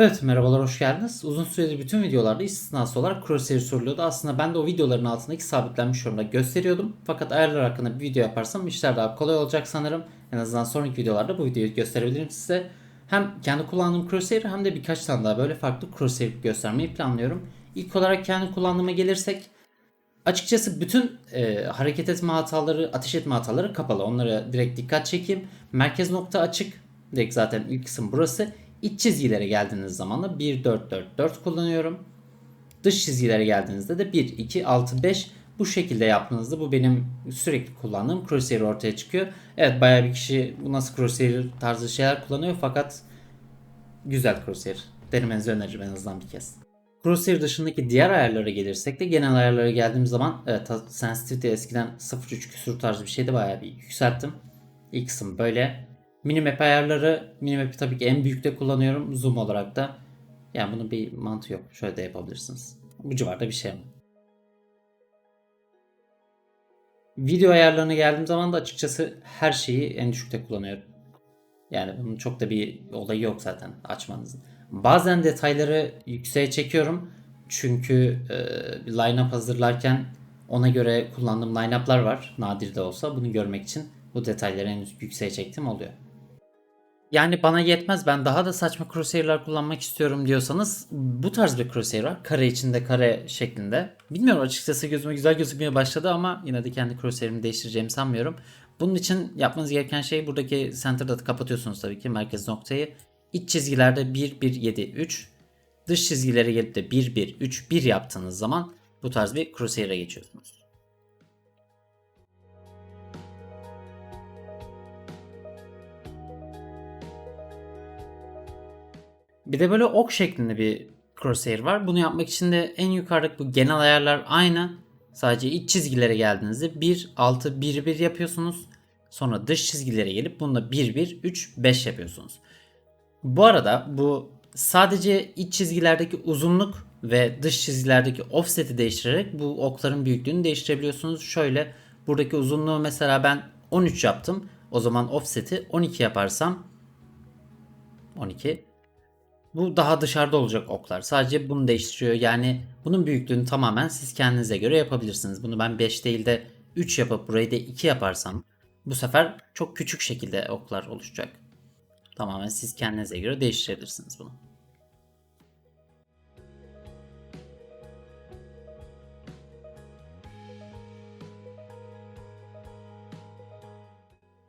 Evet merhabalar hoş geldiniz. Uzun süredir bütün videolarda istisnası olarak crosshair soruluyordu. Aslında ben de o videoların altındaki sabitlenmiş yorumda gösteriyordum. Fakat ayarlar hakkında bir video yaparsam işler daha kolay olacak sanırım. En azından sonraki videolarda bu videoyu gösterebilirim size. Hem kendi kullandığım crosshair hem de birkaç tane daha böyle farklı crosshair göstermeyi planlıyorum. İlk olarak kendi kullandığıma gelirsek Açıkçası bütün e, hareket etme hataları, ateş etme hataları kapalı. Onlara direkt dikkat çekeyim. Merkez nokta açık. Direkt zaten ilk kısım burası. İç çizgilere geldiğiniz zaman da 1 4 4 4 kullanıyorum. Dış çizgilere geldiğinizde de 1 2 6 5 bu şekilde yaptığınızda bu benim sürekli kullandığım crosshair ortaya çıkıyor. Evet bayağı bir kişi bu nasıl crosshair tarzı şeyler kullanıyor fakat güzel crosshair. Denemenizi öneririm en azından bir kez. Crosshair dışındaki diğer ayarlara gelirsek de genel ayarlara geldiğim zaman evet sensitivity eskiden 0.3 küsur tarzı bir şeydi bayağı bir yükselttim. İlk kısım böyle. Minimap ayarları minimap'i tabii ki en büyükte kullanıyorum zoom olarak da. Yani bunun bir mantığı yok. Şöyle de yapabilirsiniz. Bu civarda bir şey mi? Video ayarlarına geldiğim zaman da açıkçası her şeyi en düşükte kullanıyorum. Yani bunun çok da bir olayı yok zaten açmanızın. Bazen detayları yükseğe çekiyorum. Çünkü e, bir line-up hazırlarken ona göre kullandığım line-up'lar var. Nadir de olsa bunu görmek için bu detayları en yükseğe çektim oluyor. Yani bana yetmez ben daha da saçma crosshair'lar kullanmak istiyorum diyorsanız bu tarz bir crosshair var. Kare içinde kare şeklinde. Bilmiyorum açıkçası gözüme güzel gözükmeye başladı ama yine de kendi crosshair'imi değiştireceğimi sanmıyorum. Bunun için yapmanız gereken şey buradaki center dot'ı kapatıyorsunuz tabii ki merkez noktayı. İç çizgilerde 1 1 7 3 dış çizgilere gelip de 1 1 3 1 yaptığınız zaman bu tarz bir crosshair'e geçiyorsunuz. Bir de böyle ok şeklinde bir crosshair var. Bunu yapmak için de en yukarıdaki bu genel ayarlar aynı. Sadece iç çizgilere geldiğinizde 1 6 1 1 yapıyorsunuz. Sonra dış çizgilere gelip bunda 1 1 3 5 yapıyorsunuz. Bu arada bu sadece iç çizgilerdeki uzunluk ve dış çizgilerdeki offset'i değiştirerek bu okların büyüklüğünü değiştirebiliyorsunuz. Şöyle buradaki uzunluğu mesela ben 13 yaptım. O zaman offset'i 12 yaparsam 12 bu daha dışarıda olacak oklar. Sadece bunu değiştiriyor. Yani bunun büyüklüğünü tamamen siz kendinize göre yapabilirsiniz. Bunu ben 5 değil de 3 yapıp burayı da 2 yaparsam bu sefer çok küçük şekilde oklar oluşacak. Tamamen siz kendinize göre değiştirebilirsiniz bunu.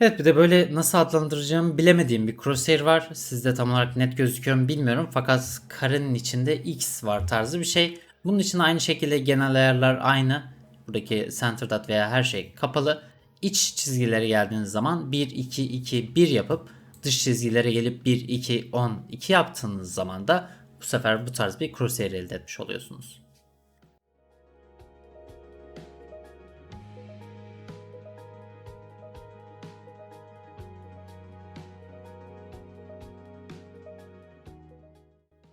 Evet bir de böyle nasıl adlandıracağımı bilemediğim bir crosshair var. Sizde tam olarak net gözüküyor mu bilmiyorum. Fakat karenin içinde X var tarzı bir şey. Bunun için aynı şekilde genel ayarlar aynı. Buradaki center dot veya her şey kapalı. İç çizgilere geldiğiniz zaman 1 2 2 1 yapıp dış çizgilere gelip 1 2 10 2 yaptığınız zaman da bu sefer bu tarz bir crosshair elde etmiş oluyorsunuz.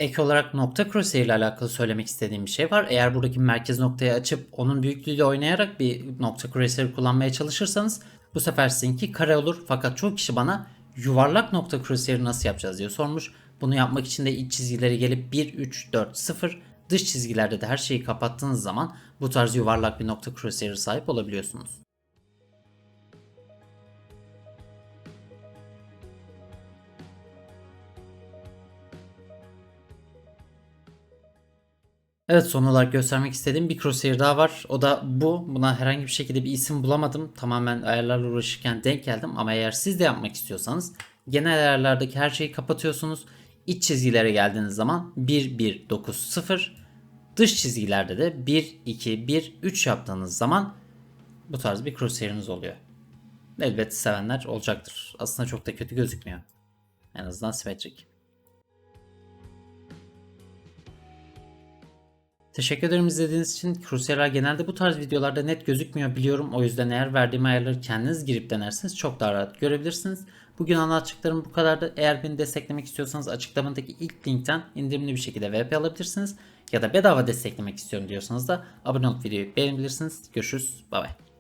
Ek olarak nokta crosshair ile alakalı söylemek istediğim bir şey var. Eğer buradaki merkez noktayı açıp onun büyüklüğüyle oynayarak bir nokta crosshair kullanmaya çalışırsanız bu sefer sizinki kare olur. Fakat çok kişi bana yuvarlak nokta crosshair nasıl yapacağız diye sormuş. Bunu yapmak için de iç çizgileri gelip 1, 3, 4, 0 dış çizgilerde de her şeyi kapattığınız zaman bu tarz yuvarlak bir nokta crosshair'e sahip olabiliyorsunuz. Evet son olarak göstermek istediğim bir crosshair daha var. O da bu. Buna herhangi bir şekilde bir isim bulamadım. Tamamen ayarlarla uğraşırken denk geldim. Ama eğer siz de yapmak istiyorsanız genel ayarlardaki her şeyi kapatıyorsunuz. İç çizgilere geldiğiniz zaman 1 1 9 0 dış çizgilerde de 1 2 1 3 yaptığınız zaman bu tarz bir crosshair'iniz oluyor. Elbette sevenler olacaktır. Aslında çok da kötü gözükmüyor. En azından simetrik. Teşekkür ederim izlediğiniz için. Crucial'lar genelde bu tarz videolarda net gözükmüyor biliyorum. O yüzden eğer verdiğim ayarları kendiniz girip denerseniz çok daha rahat görebilirsiniz. Bugün anlatacaklarım bu kadardı. Eğer beni desteklemek istiyorsanız açıklamadaki ilk linkten indirimli bir şekilde VP alabilirsiniz. Ya da bedava desteklemek istiyorum diyorsanız da abone olup videoyu beğenebilirsiniz. Görüşürüz. Bay bay.